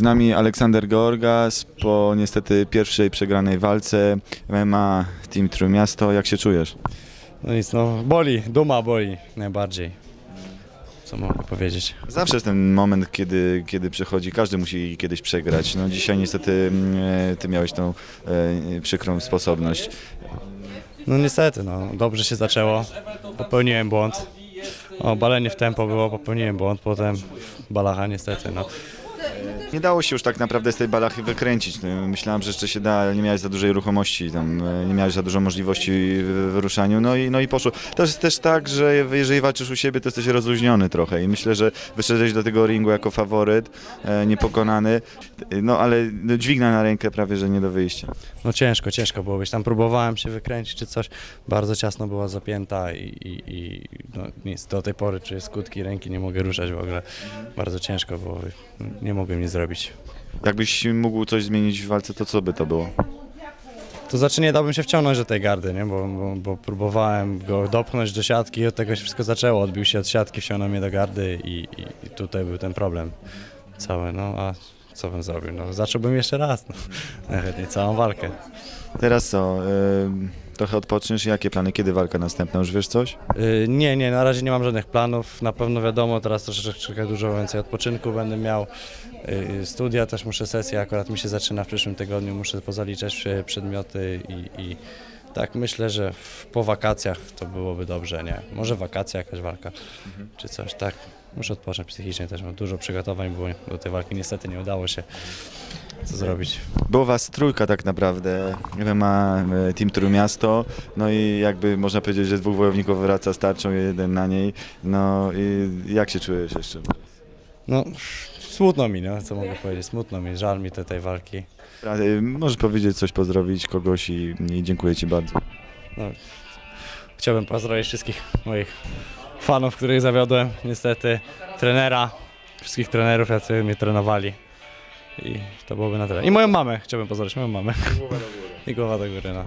Z nami Aleksander Georgas po niestety pierwszej przegranej walce MMA Team Trójmiasto. Jak się czujesz? No nic, no boli, duma boli najbardziej. Co mogę powiedzieć? Zawsze jest ten moment, kiedy, kiedy przychodzi, każdy musi kiedyś przegrać. No dzisiaj niestety mm, e, ty miałeś tą e, przykrą sposobność. No niestety, no dobrze się zaczęło. Popełniłem błąd. O, balenie w tempo było, popełniłem błąd, potem balacha niestety, no. Nie dało się już tak naprawdę z tej balachy wykręcić. No, Myślałem, że jeszcze się da, ale nie miałeś za dużej ruchomości, tam, e, nie miałeś za dużo możliwości w wyruszaniu, no i, no i poszło. To jest też tak, że jeżeli walczysz u siebie, to jesteś rozluźniony trochę i myślę, że wyszedłeś do tego ringu jako faworyt, e, niepokonany, no ale no, dźwigna na rękę prawie, że nie do wyjścia. No ciężko, ciężko było być. Tam próbowałem się wykręcić czy coś, bardzo ciasno była zapięta i, i, i no, nic, do tej pory czuję skutki ręki, nie mogę ruszać w ogóle. Bardzo ciężko było, nie mogłem nic zrobić. Jakbyś mógł coś zmienić w walce, to co by to było? To znaczy nie dałbym się wciągnąć do tej gardy, nie? Bo, bo, bo próbowałem go dopchnąć do siatki i od tego się wszystko zaczęło. Odbił się od siatki, wciągnął mnie do gardy i, i, i tutaj był ten problem cały. No a co bym zrobił? No, zacząłbym jeszcze raz. No. Najchętniej całą walkę. Teraz co? e, trochę odpoczniesz? Jakie plany? Kiedy walka następna? Już wiesz coś? Yy, nie, nie, na razie nie mam żadnych planów. Na pewno wiadomo, teraz troszeczkę dużo więcej odpoczynku będę miał. Yy, studia też muszę, sesja akurat mi się zaczyna w przyszłym tygodniu, muszę pozaliczać e, przedmioty i, i tak myślę, że w, po wakacjach to byłoby dobrze, nie? Może wakacja, jakaś walka czy coś, tak. Muszę odpocząć psychicznie też, mam dużo przygotowań było do tej walki, niestety nie udało się co zrobić. Było was trójka tak naprawdę, MMA, e, Team Trójmiasto, no i jakby można powiedzieć, że dwóch wojowników wraca z tarczą, jeden na niej, no i jak się czujesz jeszcze? No, smutno mi, no, co mogę powiedzieć, smutno mi, żal mi te, tej walki. E, Możesz powiedzieć coś, pozdrowić kogoś i, i dziękuję ci bardzo. No, chciałbym pozdrowić wszystkich moich fanów, których zawiodłem, niestety, trenera, wszystkich trenerów, jacy mnie trenowali. I to byłoby na tyle. I moją mamę chciałbym pozdrowić, moją mamę. I głowa do góry, no.